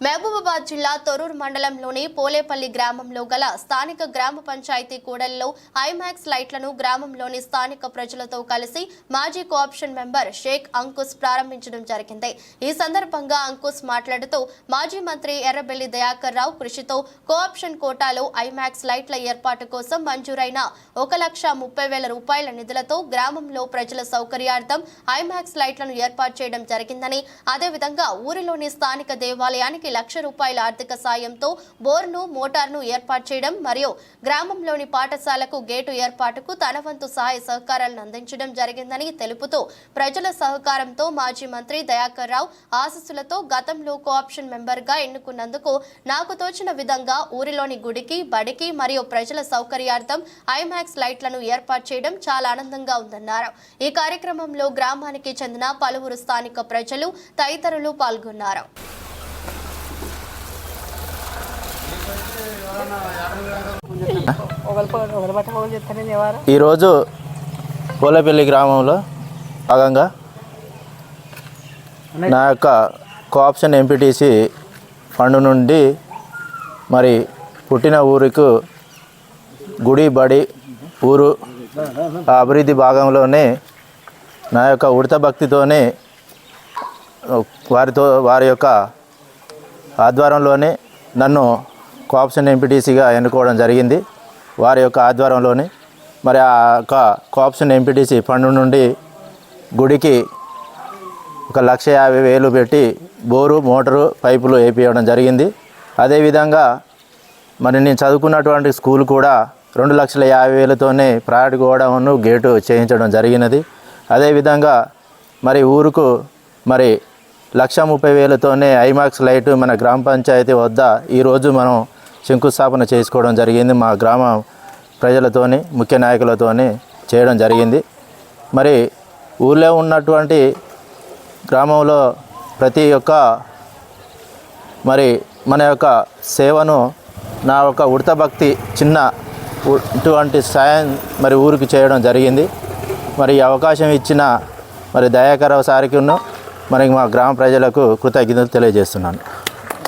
మహబూబాబాద్ జిల్లా తొరూరు మండలంలోని పోలేపల్లి గ్రామంలో గల స్థానిక గ్రామ పంచాయతీ కూడలిలో ఐమాక్స్ లైట్లను గ్రామంలోని స్థానిక ప్రజలతో కలిసి మాజీ కోఆప్షన్ మెంబర్ షేక్ అంకుస్ ప్రారంభించడం జరిగింది. ఈ సందర్భంగా అంకుస్ మాట్లాడుతూ మాజీ మంత్రి ఎర్రబెల్లి దయాకర్ రావు కృషితో కోఆప్షన్ కోటాలో ఐమాక్స్ లైట్ల ఏర్పాటు కోసం మంజూరైన ఒక లక్ష ముప్పై వేల రూపాయల నిధులతో గ్రామంలో ప్రజల సౌకర్యార్థం ఐమాక్స్ లైట్లను ఏర్పాటు చేయడం జరిగిందని అదేవిధంగా ఊరిలోని స్థానిక దేవాలయానికి లక్ష రూపాయల ఆర్థిక సాయంతో బోర్ను మోటార్ను ఏర్పాటు చేయడం మరియు గ్రామంలోని పాఠశాలకు గేటు ఏర్పాటుకు తన వంతు సహాయ సహకారాలను అందించడం జరిగిందని తెలుపుతూ ప్రజల సహకారంతో మాజీ మంత్రి దయాకర్ రావు ఆశస్సులతో గతంలో కోఆప్షన్ మెంబర్గా ఎన్నుకున్నందుకు నాకు తోచిన విధంగా ఊరిలోని గుడికి బడికి మరియు ప్రజల సౌకర్యార్థం ఐమాక్స్ లైట్లను ఏర్పాటు చేయడం చాలా ఆనందంగా ఉందన్నారు. ఈ కార్యక్రమంలో గ్రామానికి చెందిన పలువురు స్థానిక ప్రజలు తదితరులు పాల్గొన్నారు. ఈరోజు కోలపల్లి గ్రామంలో భాగంగా నా యొక్క కోఆప్షన్ ఎంపీటీసీ ఫండ్ నుండి మరి పుట్టిన ఊరుకు గుడి బడి ఊరు ఆ అభివృద్ధి భాగంలోనే నా యొక్క ఉడత భక్తితోనే వారితో వారి యొక్క ఆధ్వర్యంలోనే నన్ను కోఆప్షన్ ఎంపీటీసీగా ఎన్నుకోవడం జరిగింది. వారి యొక్క ఆధ్వర్యంలోని మరి ఆ యొక్క కోఆప్షన్ ఎంపీటీసీ ఫండ్ నుండి గుడికి ఒక లక్ష యాభై వేలు పెట్టి బోరు మోటారు పైపులు వేపించడం జరిగింది. అదేవిధంగా మరి నేను చదువుకున్నటువంటి స్కూల్ కూడా రెండు లక్షల యాభై వేలతోనే ప్రయాట్ గోడౌన్ గేటు చేయించడం జరిగినది. అదేవిధంగా మరి ఊరుకు మరి లక్ష ముప్పై వేలతోనే ఐమాక్స్ లైట్ మన గ్రామ పంచాయతీ వద్ద ఈరోజు మనం శంకుస్థాపన చేసుకోవడం జరిగింది. మా గ్రామ ప్రజలతోని ముఖ్య నాయకులతోని చేయడం జరిగింది. మరి ఊళ్ళో ఉన్నటువంటి గ్రామంలో ప్రతి ఒక్క మరి మన యొక్క సేవను నా యొక్క ఉడత భక్తి చిన్న ఇటువంటి సాయం మరి ఊరికి చేయడం జరిగింది. మరి ఈ అవకాశం ఇచ్చిన మరి దయాకరావు సారికి మరి మా గ్రామ ప్రజలకు కృతజ్ఞతలు తెలియజేస్తున్నాను.